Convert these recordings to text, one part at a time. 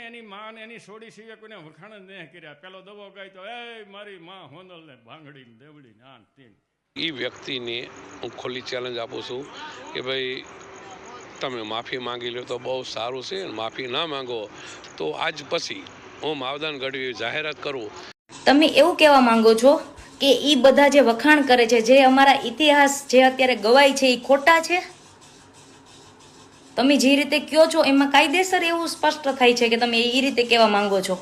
એની માં ને એની સોડી સિવાય કોઈને વખાણ જ નહીં કર્યા. પેલો દવો ગાય તો એ મારી માં હોનલ ને ભાંગડી ને દેવડી ને આન તીન એ વ્યક્તિને હું ખુલ્લી ચેલેન્જ આપું છું કે ભાઈ તમે માફી માંગી લો તો બહુ સારું છે માફી ના માંગો તો આજ પછી હું માવદાન ગઢવી જાહેરાત કરું. તમે એવું કહેવા માંગો છો કે એ બધા જે વખાણ કરે છે જે અમારા ઇતિહાસ જે અત્યારે ગવાય છે એ ખોટા છે? તમે જે રીતે કહો છો, એમાં કાયદેસર એવું સ્પષ્ટ થાય છે કે તમે એ રીતે કહેવા માંગો છો.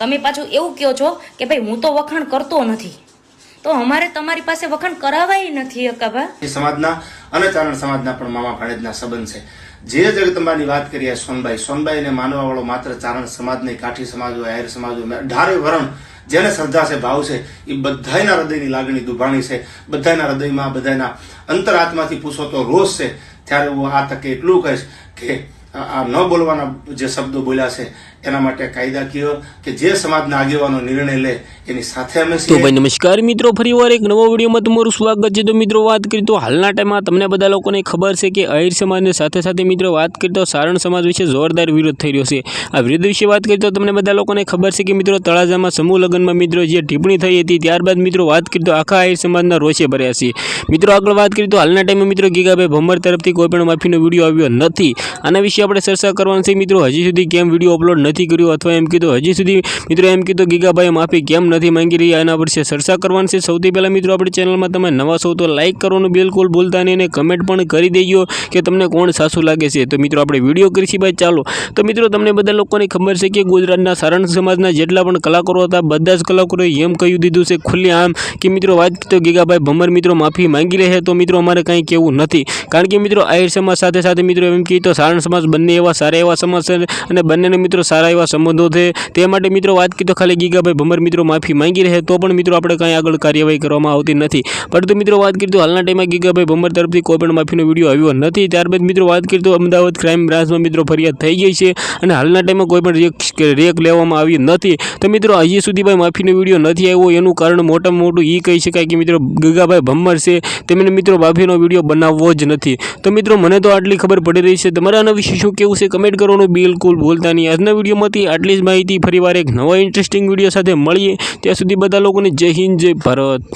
તમે પાછું એવું કહો છો કે ભાઈ, હું તો વખાણ કરતો નથી. તો અમારે તમારી પાસે વખાણ કરાવાય નથી અકાભા સમાજના અને ચારણ સમાજના પણ મામા ભાણેજના સંબંધ છે. જે જગતંબાની વાત કરીએ સોનબાઈ, સોનબાઈને માનવા વાળો માત્ર ચારણ સમાજ નહીં કાઠી સમાજ હોય આયર સમાજ હોય ઢારે વરણ જેને શ્રદ્ધા છે, ભાવ છે, એ બધાયના હૃદયની લાગણી દુભાણી છે. બધાયના હૃદયમાં, બધાયના અંતરાત્માથી પૂછો તો રોષ છે. ત્યારે હું આ તકે એટલું કહીશ કે આ ન બોલવાના જે શબ્દો બોલ્યા છે, એના માટે કાયદાકીય કે જે સમાજના આગેવાનો નિર્ણય લે એની સાથે અમે તો ભાઈ નમસ્કાર મિત્રો ફરીવાર એક નવો વિડીયોમાં તમારું સ્વાગત છે. તો મિત્રો વાત કરી તો હાલના ટાઈમમાં તમને બધા લોકોને ખબર છે કે અહીર સમાજની સાથે સાથે મિત્રો વાત કરી તો સારણ સમાજ વિશે જોરદાર વિરોધ થઈ રહ્યો છે. આ વિરોધ વિશે વાત કરીએ તો તમને બધા લોકોને ખબર છે કે મિત્રો તળાજામાં સમૂહ લગ્નમાં મિત્રો જે ટિપ્પણી થઈ હતી ત્યારબાદ મિત્રો વાત કરી તો આખા અહીર સમાજના રોષે ભર્યા છે. મિત્રો આગળ વાત કરી તો હાલના ટાઈમે મિત્રો ગીગાભાઈ ભમર તરફથી કોઈ પણ માફીનો વીડિયો આવ્યો નથી. આના વિશે આપણે ચર્ચા કરવાની છે. મિત્રો હજી સુધી કેમ વીડિયો અપલોડ નથી કર્યો? અથવા એમ કીધું હજી સુધી મિત્રો એમ કીધું ગીગાભાઈ માફી કેમ નથી માંગી રહ્યા એના પર છે ચર્ચા કરવાની છે. સૌથી પહેલાં મિત્રો, આપણી ચેનલમાં તમે નવા છો તો લાઇક કરવાનું બિલકુલ ભૂલતા નહીં અને કમેન્ટ પણ કરી દેજો કે તમને કોણ સાસુ લાગે છે. તો મિત્રો, આપણે વીડિયો કરીશી ભાઈ ચાલો. તો મિત્રો, તમને બધા લોકોને ખબર છે કે ગુજરાતના સારણ સમાજના જેટલા પણ કલાકારો હતા, બધા જ કલાકારોએ એમ કહ્યું દીધું છે ખુલ્લી આમ કે મિત્રો, વાત તો ગીગાભાઈ ભમર મિત્રો માફી માંગી રહ્યા તો મિત્રો, અમારે કંઈ કહેવું નથી. કારણ કે મિત્રો, આહિર સમાજ સાથે સાથે મિત્રો, એમ કહીએ તો સારણ સમાજ બંને એવા સારા એવા સમાજ છે અને બંનેને મિત્રો સારા એવા સંબંધો છે. તે માટે મિત્રો, વાત કીધો ખાલી ગીગાભાઈ ભમર મિત્રો માફી માંગી રહે તો પણ મિત્રો આપણે કાંઈ આગળ કાર્યવાહી કરવામાં આવતી નથી. પરંતુ મિત્રો વાત કરીએ તો હાલના ટાઈમમાં ગીગાભાઈ ભમર તરફથી કોઈ પણ માફીનો વીડિયો આવ્યો નથી. ત્યારબાદ મિત્રો વાત કરીએ તો અમદાવાદ ક્રાઇમ બ્રાન્ચમાં મિત્રો ફરિયાદ થઈ ગઈ છે અને હાલના ટાઈમમાં કોઈ પણ રેક લેવામાં આવી નથી. તો મિત્રો હજી સુધી ભાઈ માફીનો વીડિયો નથી આવ્યો. એનું કારણ મોટામાં મોટું એ કહી શકાય કે મિત્રો ગીગાભાઈ ભમ્મર છે. તેમને મિત્રો માફીનો વીડિયો બનાવવો જ નથી. તો મિત્રો મને તો આટલી ખબર પડી રહી છે. તમારા આના વિશે શું કેવું છે? કમેન્ટ કરવાનું બિલકુલ ભૂલતા નહીં. આજના વિડીયોમાંથી આટલી જ માહિતી ફરીવાર એક નવા ઇન્ટરેસ્ટિંગ વીડિયો સાથે મળીએ. ત્યાં સુધી બધા લોકોને જય હિન્દ જય ભારત.